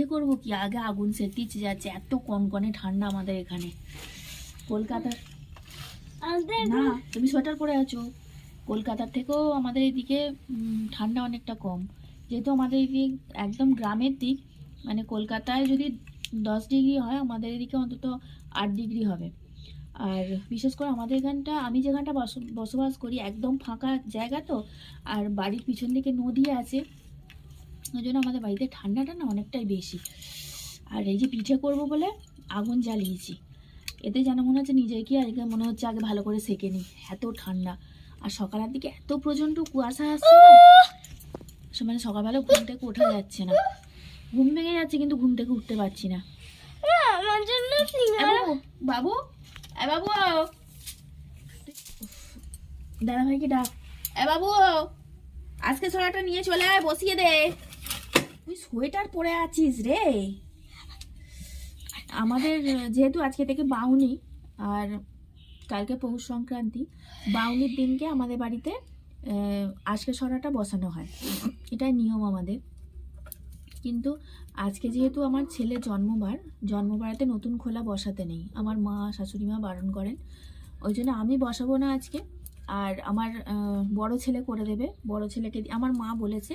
পিঠে করব কি? আগে আগুন সেটিচ্ছে যাচ্ছে এত কনকনে ঠান্ডা আমাদের এখানে। কলকাতার না তুমি সোয়েটার পরে আছো। কলকাতার থেকেও আমাদের এদিকে ঠান্ডা অনেকটা কম। যেহেতু আমাদের এদিক একদম গ্রামের দিক মানে কলকাতায় যদি দশ ডিগ্রি হয় আমাদের এদিকে অন্তত আট ডিগ্রি হবে। আর বিশেষ করে আমাদের এখানটা আমি যেখানটা বস- বসবাস করি একদম ফাঁকা জায়গা তো আর বাড়ির পিছন দিকে নদী আছে ওই জন্য আমাদের বাড়িতে ঠান্ডাটা না অনেকটাই বেশি। আর এই যে পিঠে করব বলে আগুন জ্বালিয়েছি। এতে যেন মনে হচ্ছে নিজেকে আজকে মনে হচ্ছে আগে ভালো করে সেকে নিই। এত ঠান্ডা। আর সকালের দিকে এত প্রচণ্ড কুয়াশা আসছে সে মানে সকালবেলা ঘুম থেকে ওঠা যাচ্ছে না। ঘুম ভেঙে যাচ্ছে কিন্তু ঘুম থেকে উঠতে পারছি না। বাবু বাবু দাদা ভাইকে ডাক। এ বাবু আজকে ছড়াটা নিয়ে চলে আয়, বসিয়ে দে। তুই সোয়েটার পরে আছিস রে। আমাদের যেহেতু আজকে থেকে বাউনি, আর কালকে পৌষ সংক্রান্তি, বাউনির দিনকে আমাদের বাড়িতে আজকে সরাটা বসানো হয়। এটাই নিয়ম আমাদের। কিন্তু আজকে যেহেতু আমার ছেলে জন্মবার জন্মবারেতে নতুন খোলা বসাতে নেই। আমার মা, শাশুড়ি মা বারণ করেন। ওই জন্য আমি বসাবো না আজকে। আর আমার বড় ছেলে করে দেবে। বড় ছেলেকে আমার মা বলেছে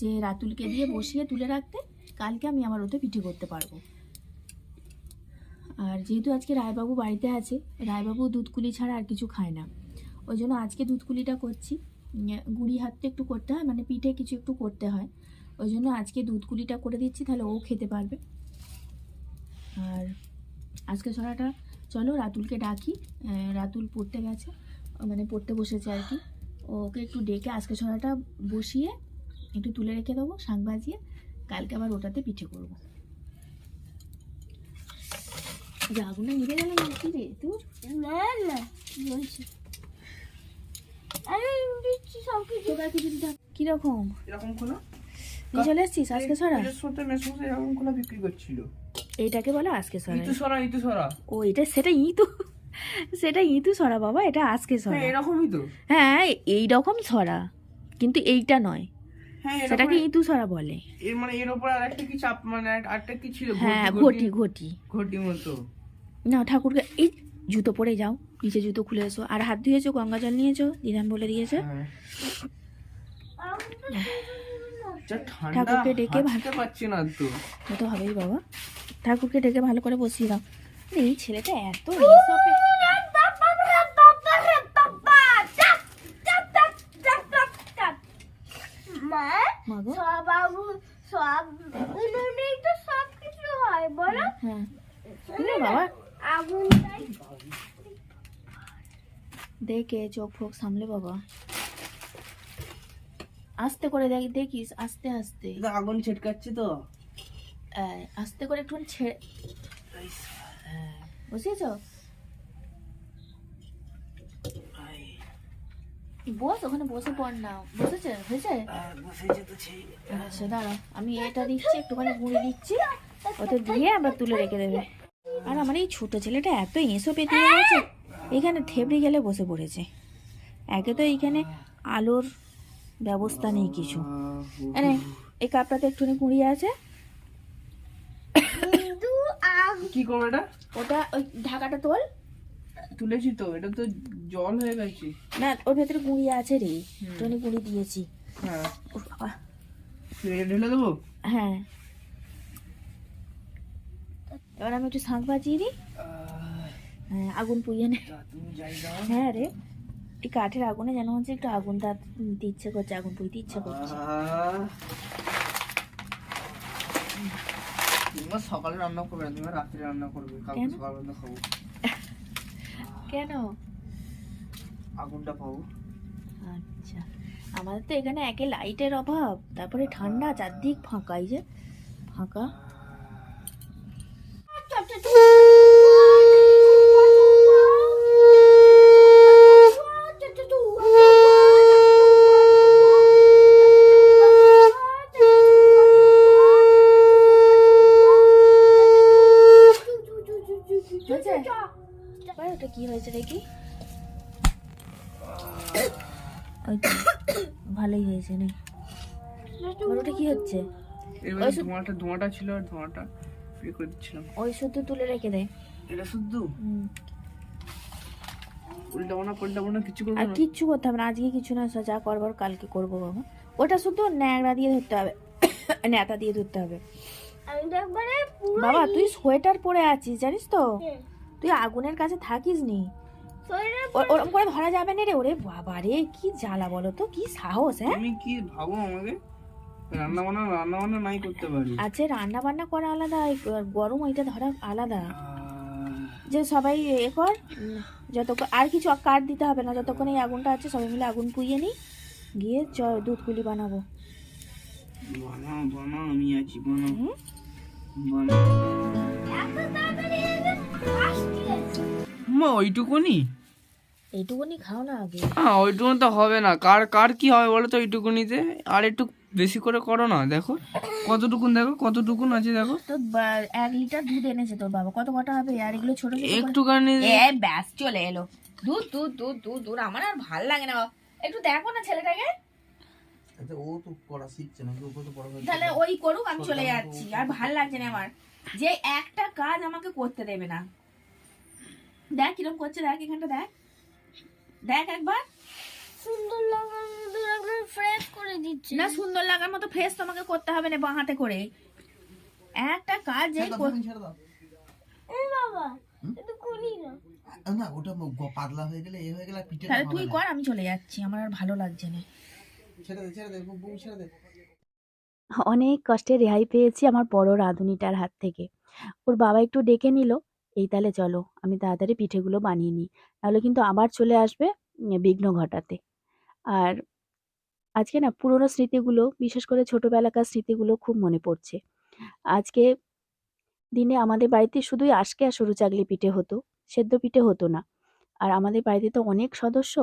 যে, রাতুলকে দিয়ে বসিয়ে তুলে রাখতে কালকে আমি আমার ওতে পিঠে করতে পারব। আর যেহেতু আজকে রায়বাবু বাড়িতে আছে, রায়বাবু দুধকুলি ছাড়া আর কিছু খায় না। ওই জন্য আজকে দুধকুলিটা করছি। গুড়ি হাতটা একটু করতে হয় মানে পিঠে কিছু একটু করতে হয়। ওই জন্য আজকে দুধকুলিটা করে দিচ্ছি, তাহলে ও খেতে পারবে। আর আজকে ছড়াটা চলো রাতুলকে ডাকি। রাতুল পড়তে গেছে। মানে পড়তে বসেছে আর কি। ওকে একটু ডেকে আজকে ছড়াটা বসিয়ে একটু তুলে রেখে দেবো শাক বাজিয়ে কালকে আবার ওটাতে পিঠে করব। যে আগুনে নিভে গেল না কি রে তুই না না বলছি। আমি দিচ্ছি সব কিছু। তোরা কিছু কীরকম? এরকম খোলা নিয়ে চলে এসছিস আজকে ছড়া? এরকম বিক্রি করছিল। এইটাকে বলে আজকে ছড়া ইতু সরা ইতু সরা ও এটা সেটা ইতু সেটা ইতু ছড়া বাবা এটা আজকে ছড়া। হ্যাঁ এরকমই তো। হ্যাঁ এই রকম ছড়া কিন্তু এইটা নয়। হ্যাঁ সেটাকে ইতু ছড়া বলে। এর মানে এর উপর আরেকটা কি চাপ মানে আরেকটা কি ছিল? হ্যাঁ ঘটি। ঘটি ঘটি। মতো। না ঠাকুরকে এই জুতো পরে যাও নিচে জুতো খুলে এসো। আর হাত ধুয়েছো গঙ্গা জল নিয়েছো দিদান বলে দিয়েছে। হ্যাঁ। ঠাকুরকে ডেকে হাঁটতে পারছি না তো। তো হবেই বাবা। ঠাকুরকে ডেকে ভালো করে বসিয়ে দাও। এই ছেলেটা এত এসবে মা সব আগুন সব উনুনেই তো সব কিছু হয় বলো। হ্যাঁ। বাবা। আগুনটাই দেখে চোখ ফোক সামলে বাবা। আস্তে করে দেখ দেখিস আস্তে আস্তে। আগুন ছিটকাচ্ছে তো। আস্তে করে একটু ছেড়ে বসিয়েছ বস ওখানে বসে পড় না বসেছে হয়েছে আচ্ছা দাঁড়া আমি এটা দিচ্ছি একটুখানি গুঁড়ি দিচ্ছি ওতে দিয়ে আবার তুলে রেখে দেবে আর আমার এই ছোটো ছেলেটা এত এঁসো পেতে গেছে এখানে থেবড়ে গেলে বসে পড়েছে একে তো এইখানে আলোর ব্যবস্থা নেই কিছু আরে এই কাপটাতে একটুখানি গুঁড়ি আছে কি করব এটা ওটা ওই ঢাকাটা তোল তুলেছি তো এটা তো জল হয়ে গেছে। না ওর ভেতরে গুঁড়ি আছে রে একটুখানি গুঁড়ি দিয়েছি। হ্যাঁ। বাবা। ঢেলে দেবো? হ্যাঁ। এবার আমি একটু শাঁখ বাজিয়ে দিই। হ্যাঁ আগুন পুড়িয়ে নে। হ্যাঁ রে। এই কাঠের আগুনে যেন হচ্ছে একটু আগুন তার দিতে ইচ্ছে করছে আগুন পুড়িতে ইচ্ছে করছে। সকালে রান্না করবে না তুমি রাত্রে রান্না করবে কালকে? সকালবেলা খাব। কেন? আগুনটা পাবো। আচ্ছা আমাদের তো এখানে একে লাইটের অভাব তারপরে ঠান্ডা চারদিক ফাঁকাই এই যে ফাঁকা। হয়েছে নে ওটা কি হচ্ছে? এবারে ধোঁয়াটা ধোঁয়াটা ছিল আর ধোঁয়াটা করে দিচ্ছিলাম। ওই শুধু তুলে রেখে দে। এটা শুদ্ধ? উল্টাবো না পাল্টাবো না কিছু করব আর কিচ্ছু করতে হবে না আজকে কিছু না যা করবার কালকে করব বাবা। ওটা শুধু ন্যাংরা দিয়ে ধরতে হবে। নেতা দিয়ে ধরতে হবে। আমি তো একবারে পুরো বাবা তুই সোয়েটার পরে আছিস জানিস তো। তুই আগুনের কাছে থাকিস নি শরীরে ও- ওরম করে ধরা যাবে না রে ওরে বাবা রে কি জ্বালা বলো তো কি সাহস হ্যাঁ? তুমি কি ভাবো আমাকে? রান্না বান্না রান্না বান্না নাই করতে পারি। আছে রান্না বান্না করা আলাদা এই গরম ওইটা ধরা আলাদা। যে সবাই এ কর যতক্ষণ আর কিছু কাঠ দিতে হবে না যতক্ষণ এই আগুনটা আছে সবাই মিলে আগুন পুইয়ে নিই গিয়ে চ দুধ কুলি বানাবো। বানাও বানাও আমি আছি বানাও। হুম? বানাও। মা ওইটুকুনি? এইটুকুনি খাও না আগে। হ্যাঁ ওইটুকুনি তো হবে না। কার কার কি হবে বলো তো ওইটুকুনিতে আর একটু বেশি করে করো না দেখো। কতটুকুন দেখো কতটুকুন আছে দেখো। তো এক লিটার দুধ এনেছে তোর বাবা। কত কটা হবে? আর এগুলো ছোট একটুখানি এ ব্যাস চলে এলো। দুধ দুধ দুধ দুধ দুধ আমার আর ভালো লাগে না বাবা। একটু দেখো না ছেলেটাকে। ও তো পড়া শিখছে না ওকে তো পড়া তাহলে ওই করুক আমি চলে যাচ্ছি। আর ভালো লাগছে না আমার। যে একটা কাজ আমাকে করতে দেবে না। দেখ কিরম করছে দেখ এখানটা দেখ। দেখ একবার। সুন্দর লাগার মতো একদম ফ্রেশ করে দিচ্ছে। না সুন্দর লাগার মতো ফ্রেশ তোমাকে করতে হবে না বাঁ হাতে করে। একটা কাজ এই বাবা না। ওটা পাতলা হয়ে গেলে এ হয়ে গেলে পিঠে তাহলে তুই কর আমি চলে যাচ্ছি আমার আর ভালো লাগছে না। ছেড়ে দে ছেড়ে দে বউ বউ ছেড়ে দে। অনেক কষ্টে রেহাই পেয়েছি আমার বড় রাঁধুনিটার হাত থেকে। ওর বাবা একটু ডেকে নিল এই তাহলে চলো, আমি তাড়াতাড়ি পিঠেগুলো বানিয়ে নিই। নাহলে কিন্তু আবার চলে আসবে বিঘ্ন ঘটাতে। আর আজকে না পুরোনো স্মৃতিগুলো, বিশেষ করে ছোটোবেলাকার স্মৃতিগুলো খুব মনে পড়ছে। আজকে দিনে আমাদের বাড়িতে শুধুই আজকে আর সরু চাগলি পিঠে হতো, সেদ্ধ পিঠে হতো না। আর আমাদের বাড়িতে তো অনেক সদস্য,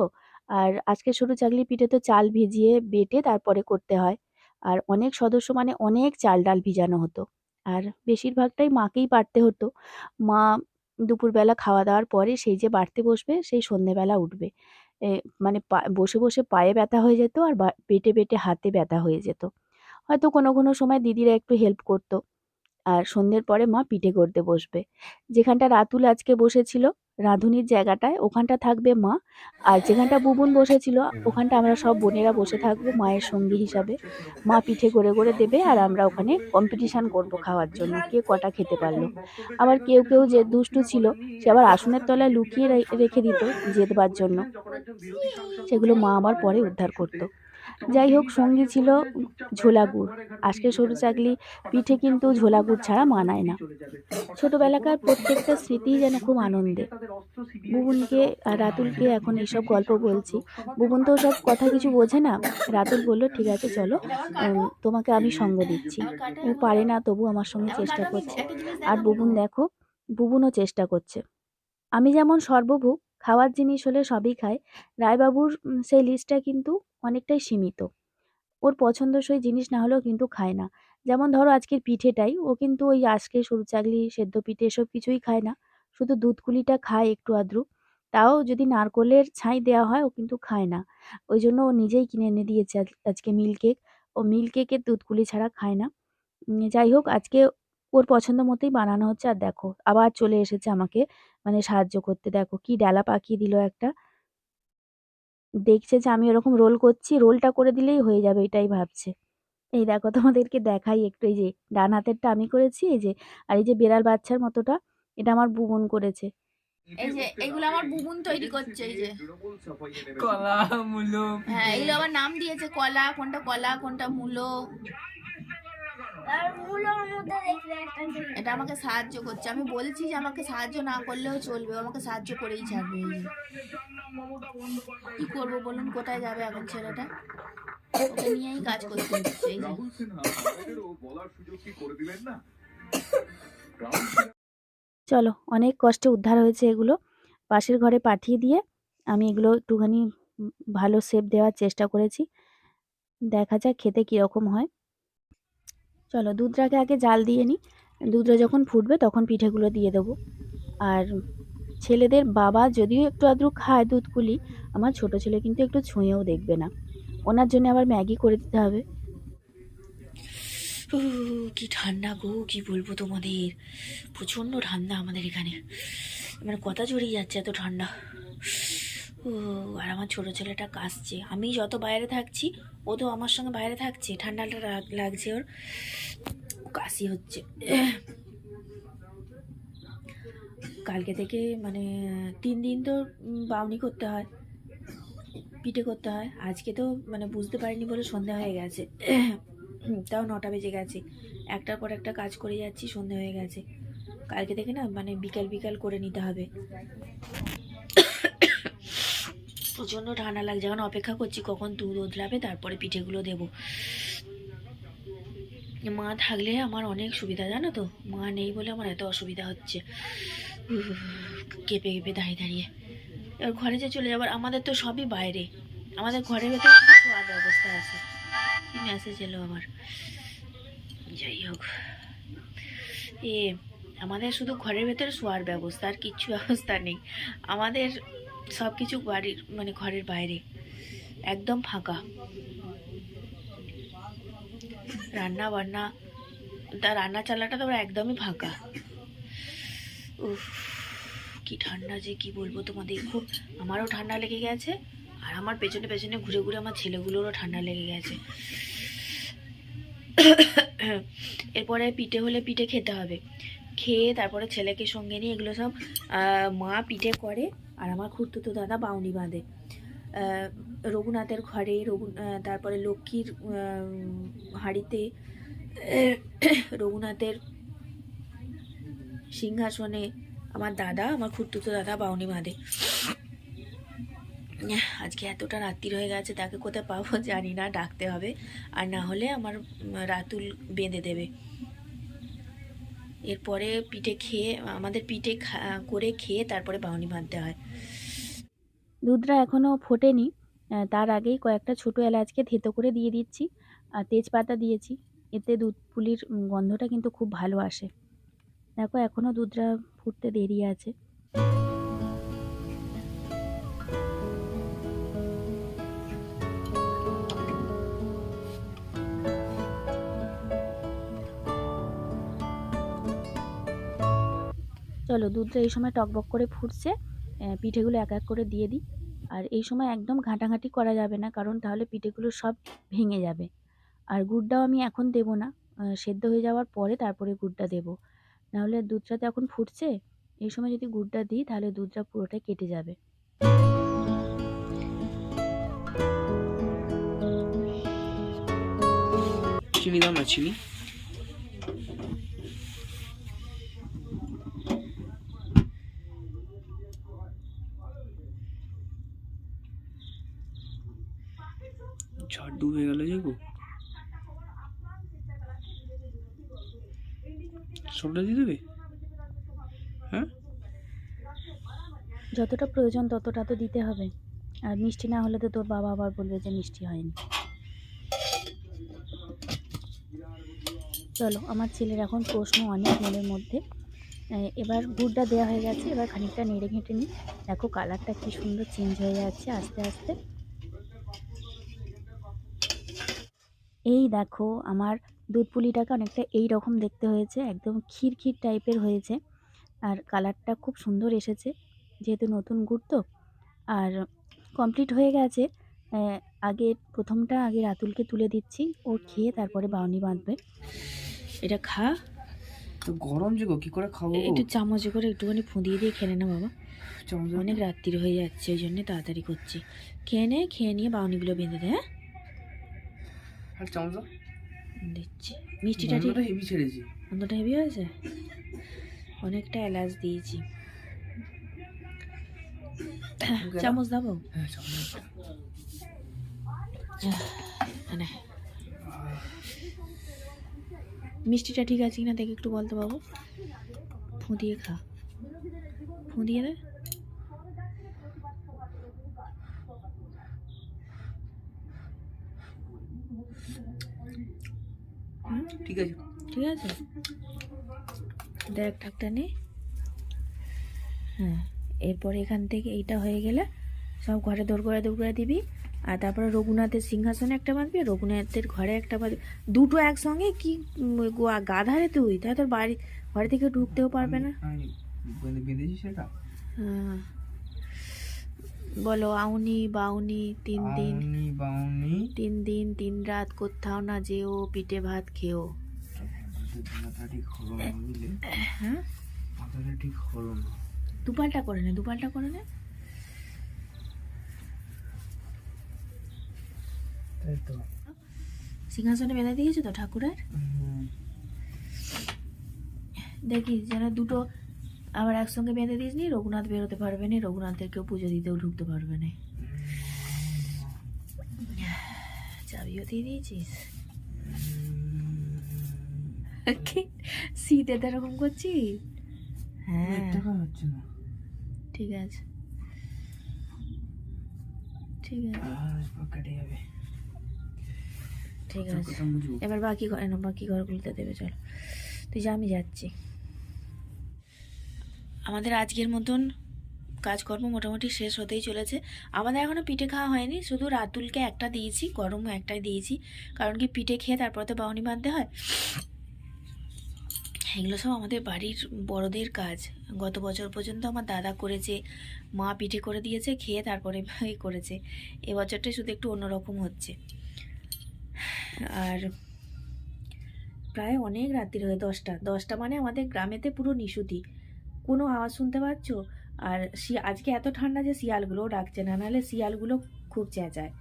আর আজকে সরু চাগলি পিঠে তো চাল ভিজিয়ে বেটে তারপরে করতে হয়। আর অনেক সদস্য মানে অনেক চাল ডাল ভিজানো হতো। আর বেশিরভাগটাই মাকেই পারতে হতো। মা দুপুরবেলা খাওয়া দাওয়ার পরে সেই যে বাড়তে বসবে, সেই সন্ধেবেলা উঠবে। মানে বসে বসে পায়ে ব্যথা হয়ে যেত আর পেটে বেটে হাতে ব্যথা হয়ে যেত। হয়তো কোনো কোনো সময় দিদিরা একটু হেল্প করতো। আর সন্ধ্যের পরে মা পিঠে করতে বসবে। যেখানটা রাতুল আজকে বসেছিল, রাঁধুনির জায়গাটায়, ওখানটা থাকবে মা। আর যেখানটা বুবুন বসেছিল, ওখানটা আমরা সব বোনেরা বসে থাকব মায়ের সঙ্গী হিসাবে। মা পিঠে করে করে দেবে আর আমরা ওখানে কম্পিটিশান করব খাওয়ার জন্য, কে কটা খেতে পারল। আবার কেউ কেউ যে দুষ্টু ছিল, সে আবার আসনের তলায় লুকিয়ে রেখে দিত জেতবার জন্য। সেগুলো মা আবার পরে উদ্ধার করত। যাই হোক, সঙ্গী ছিল ঝোলা গুড় আজকে সরু চাকলি পিঠে কিন্তু ঝোলা গুড় ছাড়া মানায় না। ছোটবেলাকার প্রত্যেকটা স্মৃতিই যেন খুব আনন্দে। বুবুনকে আর রাতুলকে এখন এইসব গল্প বলছি। বুবুন তো সব কথা কিছু বোঝে না। রাতুল বলল, ঠিক আছে, চলো। তোমাকে আমি সঙ্গ দিচ্ছি। ও পারে না, তবু আমার সঙ্গে চেষ্টা করছে। আর বুবুন, দেখো, বুবুনও চেষ্টা করছে। আমি যেমন সর্বভুক খাওয়ার জিনিস হলে সবই খায়। রায়বাবুর সেই লিস্টটা কিন্তু অনেকটাই সীমিত। ওর পছন্দসই জিনিস না হলেও কিন্তু খায় না। যেমন ধরো আজকের পিঠেটাই, ও কিন্তু ওই আজকে সরু চাগলি, সেদ্ধ পিঠে এসব কিছুই খায় না। শুধু দুধকুলিটা খায় একটু আদ্রু। তাও যদি নারকোলের ছাই দেওয়া হয়, ও কিন্তু খায় না। ওই জন্য ও নিজেই কিনে এনে দিয়েছে আজ- আজকে মিল্ক কেক। ও মিল্ক কেকের দুধকুলি ছাড়া খায় না। যাই হোক, আজকে ওর পছন্দ মতোই বানানো হচ্ছে। আর দেখো আবার চলে এসেছে আমাকে মানে সাহায্য করতে। দেখো কি ডালা পাকিয়ে দিল একটা। দেখছে যে আমি ওরকম রোল করছি রোলটা করে দিলেই হয়ে যাবে এটাই ভাবছে। এই দেখো তোমাদেরকে দেখাই একটু এই যে ডান হাতেরটা আমি করেছি এই যে আর এই যে বেড়াল বাচ্চার মতোটা এটা আমার বুবুন করেছে। এই যে এগুলো আমার বুবুন তৈরি করছে এই যে। কলা মূলো হ্যাঁ এগুলো আমার নাম দিয়েছে কলা কোনটা কলা কোনটা মূলো আর মুলোর মধ্যে দেখলে একটা ছিল। এটা আমাকে সাহায্য করছে। আমি বলছি যে আমাকে সাহায্য না করলেও চলবে। আমাকে সাহায্য করেই ছাড়বে। কি করব বলুন কোথায় যাবে এখন ছেলেটা? ওকে নিয়েই কাজ করতে হচ্ছে চলো অনেক কষ্টে উদ্ধার হয়েছে এগুলো। পাশের ঘরে পাঠিয়ে দিয়ে আমি এগুলো একটুখানি ভালো শেপ দেওয়ার চেষ্টা করেছি। দেখা যাক খেতে কীরকম হয়। চলো দুধটাকে আগে জাল দিয়ে নিই। দুধটা যখন ফুটবে তখন পিঠেগুলো দিয়ে দেবো। আর ছেলেদের বাবা যদিও একটু আধটু খায় দুধগুলি আমার ছোট ছেলে কিন্তু একটু ছুঁয়েও দেখবে না। ওনার জন্য আবার ম্যাগি করে দিতে হবে। কি ঠান্ডা গো, কি বলব তোমাদের? প্রচণ্ড ঠান্ডা আমাদের এখানে। মানে কথা জড়িয়ে যাচ্ছে এত ঠান্ডা। আর আমার ছোটো ছেলেটা কাশছে আমি যত বাইরে থাকছি, ও তো আমার সঙ্গে বাইরে থাকছে। ঠান্ডাটা লাগ- লাগছে ওর। কাশি হচ্ছে। কালকে থেকে মানে তিন দিন তো বাউনি করতে হয়, পিঠে করতে হয়। আজকে তো মানে বুঝতে পারিনি বলে সন্ধ্যা হয়ে গেছে। তাও নটা বেজে গেছে। একটার পর একটা কাজ করে যাচ্ছি সন্ধ্যা হয়ে গেছে। কালকে থেকে না মানে বিকাল বিকাল করে নিতে হবে। প্রচণ্ড ঠান্ডা লাগছে। এখন অপেক্ষা করছি কখন দুধ ওদলাবে তারপরে পিঠেগুলো দেবো। মা থাকলে আমার অনেক সুবিধা, জানো তো? মা নেই বলে আমার এত অসুবিধা হচ্ছে। কেঁপে কেঁপে দাঁড়িয়ে দাঁড়িয়ে। এবার ঘরে যে চলে যাবার, আমাদের তো সবই বাইরে। আমাদের ঘরের ভেতরে শুধু শোয়ার ব্যবস্থা আছে। কি মেসেজ এলো আমার। যাই হোক। এ, আমাদের শুধু ঘরের ভেতরে শোয়ার ব্যবস্থা, আর কিচ্ছু ব্যবস্থা নেই। আমাদের সব কিছু বাড়ির মানে ঘরের বাইরে। একদম ফাঁকা। রান্না বান্না তা রান্না চালাটা তো একদমই ফাঁকা। উফ, কি ঠান্ডা যে কি বলব তোমাদের। খুব, আমারও ঠান্ডা লেগে গেছে, আর আমার পেছনে পেছনে ঘুরে ঘুরে আমার ছেলেগুলোরও ঠান্ডা লেগে গেছে। এরপরে পিঠে হলে পিঠে খেতে হবে। খেয়ে তারপরে ছেলেকে সঙ্গে নিয়ে এগুলো সব মা পিঠে করে। আর আমার খুঁড়তুতো দাদা বাউনি বাঁধে। রঘুনাথের ঘরে রঘু তারপরে লক্ষ্মীর হাঁড়িতে রঘুনাথের সিংহাসনে আমার দাদা, আমার খুঁড়তুতো দাদা বাউনি বাঁধে। আজকে এতটা রাত্রি হয়ে গেছে, তাকে কোথায় পাবো জানি না, ডাকতে হবে। আর না হলে আমার রাতুল বেঁধে দেবে। এরপরে পিঠে খেয়ে, আমাদের পিঠে করে খেয়ে তারপরে বাউনি বাঁধতে হয়। দুধরা এখনও ফোটেনি। তার আগেই কয়েকটা ছোট এলাচকে থেতো করে দিয়ে দিচ্ছি আর তেজপাতা দিয়েছি। এতে দুধ পুলির গন্ধটা কিন্তু খুব ভালো আসে। দেখো এখনও দুধরা ফুটতে দেরি আছে। চলো দুধটা এই সময় টকবক করে ফুটছে পিঠেগুলো এক এক করে দিয়ে দিই। আর এই সময় একদম ঘাঁটাঘাঁটি করা যাবে না, কারণ তাহলে পিঠেগুলো সব ভেঙে যাবে। আর গুড়টাও আমি এখন দেবো না সেদ্ধ হয়ে যাওয়ার পরে তারপরে গুড়টা দেবো। নাহলে দুধটা তো এখন ফুটছে, এই সময় যদি গুড়টা দিই তাহলে দুধটা পুরোটাই কেটে যাবে। চিনি দাও না চিনি ঝড় ডুবে গেল যে গো সবটা দিয়ে দেবে? হ্যাঁ? যতটা প্রয়োজন ততটা তো দিতে হবে। আর মিষ্টি না হলে তো তোর বাবা আবার বলবে যে মিষ্টি হয়নি। চলো, আমার ছেলের এখন প্রশ্ন অনেক মনের মধ্যে। এবার গুড়টা দেওয়া হয়ে গেছে, এবার খানিকটা নেড়ে ঘেঁটে নিই। দেখো কালারটা কি সুন্দর চেঞ্জ হয়ে যাচ্ছে আস্তে আস্তে। এই দেখো, আমার দুধ পুলিটাকে অনেকটা এই রকম দেখতে হয়েছে একদম ক্ষীর ক্ষীর টাইপের হয়েছে। আর কালারটা খুব সুন্দর এসেছে যেহেতু নতুন গুড় তো। আর কমপ্লিট হয়ে গেছে আগে প্রথমটা আগে রাতুলকে তুলে দিচ্ছি ও খেয়ে তারপরে বাউনি বাঁধবে। এটা খা। গরম যে কি করে খাব একটু চামচে করে একটুখানি ফুঁদিয়ে দিয়ে খেলে না বাবা। চামচ অনেক রাত্রির হয়ে যাচ্ছে ওই জন্য তাড়াতাড়ি করছি। খেয়ে নে খেয়ে নিয়ে বাউনিগুলো বেঁধে দে হ্যাঁ? চামচ। দিচ্ছি। মিষ্টিটা ঠিক হেভি ছেড়েছি। গন্ধটা হেভি হয়েছে? অনেকটা এলাচ দিয়েছি। চামচ দাবো হ্যাঁ মানে মিষ্টিটা ঠিক আছে কিনা দেখে একটু বলতে বাবু। ফুঁদিয়ে খা। ফুঁদিয়ে দে। ঠিক আছে। ঠিক আছে? দেখ ঠাকটা নে। হ্যাঁ এরপর এখান থেকে এইটা হয়ে গেলে সব ঘরে দৌড় করে দৌড় করে দিবি আর তারপরে রঘুনাথের সিংহাসনে একটা বাঁধবি রঘুনাথের ঘরে একটা বাঁধবি। দুটো একসঙ্গে কি গাধারে তুই? তাই তোর বাড়ি ঘরে থেকে ঢুকতেও পারবে না। সেটা? হ্যাঁ। বলো আউনি বাউনি তিন দিন। বাউনি। তিন দিন তিন রাত কোথাও না যেও পিঠে ভাত খেও। মাথা ঠিক হলো না বুঝলে মাথাটা ঠিক হলো না দুপালটা করে নে দুপালটা করে নে। তাই তো সিংহাসনে বেঁধে দিয়েছ তো ঠাকুরের? দেখি যেন দুটো আবার একসঙ্গে বেঁধে দিস নি রঘুনাথ বেরোতে পারবে না রঘুনাথের কেউ পুজো দিতেও ঢুকতে পারবে না। চাবিও দিয়ে দিয়েছিস কি শীতে তো এরকম করছিস হ্যাঁ। ঠিক আছে। ঠিক আছে। ঠিক আছে। এবার বাকি ঘর না বাকি ঘরগুলোতে দেবে চলো। তুই যা আমি যাচ্ছি। আমাদের আজকের মতন কাজকর্ম মোটামুটি শেষ হতেই চলেছে। আমাদের এখনও পিঠে খাওয়া হয়নি, শুধু রাতুলকে একটা দিয়েছি গরম একটাই দিয়েছি। কারণ কি পিঠে খেয়ে তারপরে তো বাউনি বাঁধতে হয়। এগুলো সব আমাদের বাড়ির বড়দের কাজ। গত বছর পর্যন্ত আমার দাদা করেছে, মা পিঠে করে দিয়েছে, খেয়ে তারপরে এই করেছে। এবছরটাই শুধু একটু অন্যরকম হচ্ছে। আর প্রায় অনেক রাত্রি হয়ে দশটা। দশটা মানে আমাদের গ্রামেতে পুরো নিশুতি। কোনো আওয়াজ শুনতে পাচ্ছ? আর আজকে এত ঠান্ডা যে শিয়ালগুলোও ডাকছে না, নাহলে শিয়ালগুলো খুব চেঁচায়।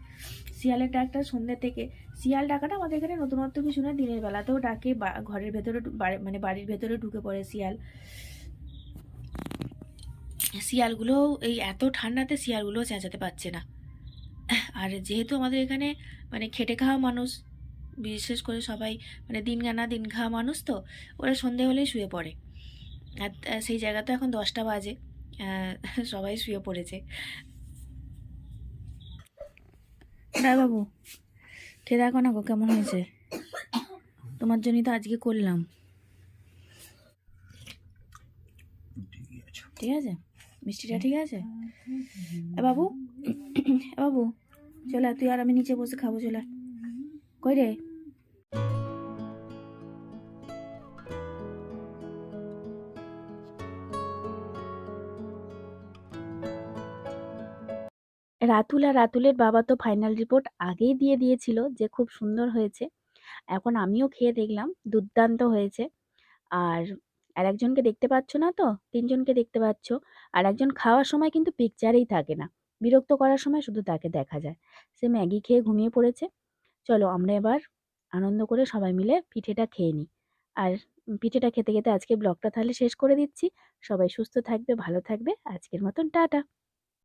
শিয়ালের ডাকটা সন্ধ্যে থেকে, শিয়াল ডাকাটা আমাদের এখানে নতুনত্ব কিছু না দিনের বেলাতেও ডাকে ঘরের ভেতরে মানে বাড়ির ভেতরে ঢুকে পড়ে শিয়াল। শিয়ালগুলো এই এত ঠান্ডাতে শিয়ালগুলো চেঁচাতে পারছে না। আর যেহেতু আমাদের এখানে মানে খেটে খাওয়া মানুষ, বিশেষ করে সবাই মানে দিন গানা দিন খাওয়া মানুষ তো, ওরা সন্ধে হলেই শুয়ে পড়ে। আর সেই জায়গাতে এখন দশটা বাজে। সবাই শুয়ে পড়েছে। রায় বাবু, খেয়ে দেখো না গো, কেমন হয়েছে? তোমার জন্যই তো আজকে করলাম। ঠিক আছে? মিষ্টিটা ঠিক আছে? এ বাবু এ বাবু, চলে তুই আর আমি নিচে বসে খাব, চলে কই রে? রাতুল আর রাতুলের বাবা তো ফাইনাল রিপোর্ট আগেই দিয়ে দিয়েছিল যে খুব সুন্দর হয়েছে। এখন আমিও খেয়ে দেখলাম, দুর্দান্ত হয়েছে। আর আর একজনকে দেখতে পাচ্ছ না তো? তিনজনকে দেখতে পাচ্ছ। আর একজন খাওয়ার সময় কিন্তু পিকচারেই থাকে না। বিরক্ত করার সময় শুধু তাকে দেখা যায়। সে ম্যাগি খেয়ে ঘুমিয়ে পড়েছে। চলো আমরা এবার আনন্দ করে সবাই মিলে পিঠেটা খেয়ে নিই। আর পিঠেটা খেতে খেতে আজকে ব্লগটা তাহলে শেষ করে দিচ্ছি। সবাই সুস্থ থাকবে, ভালো থাকবে। আজকের মতন টাটা।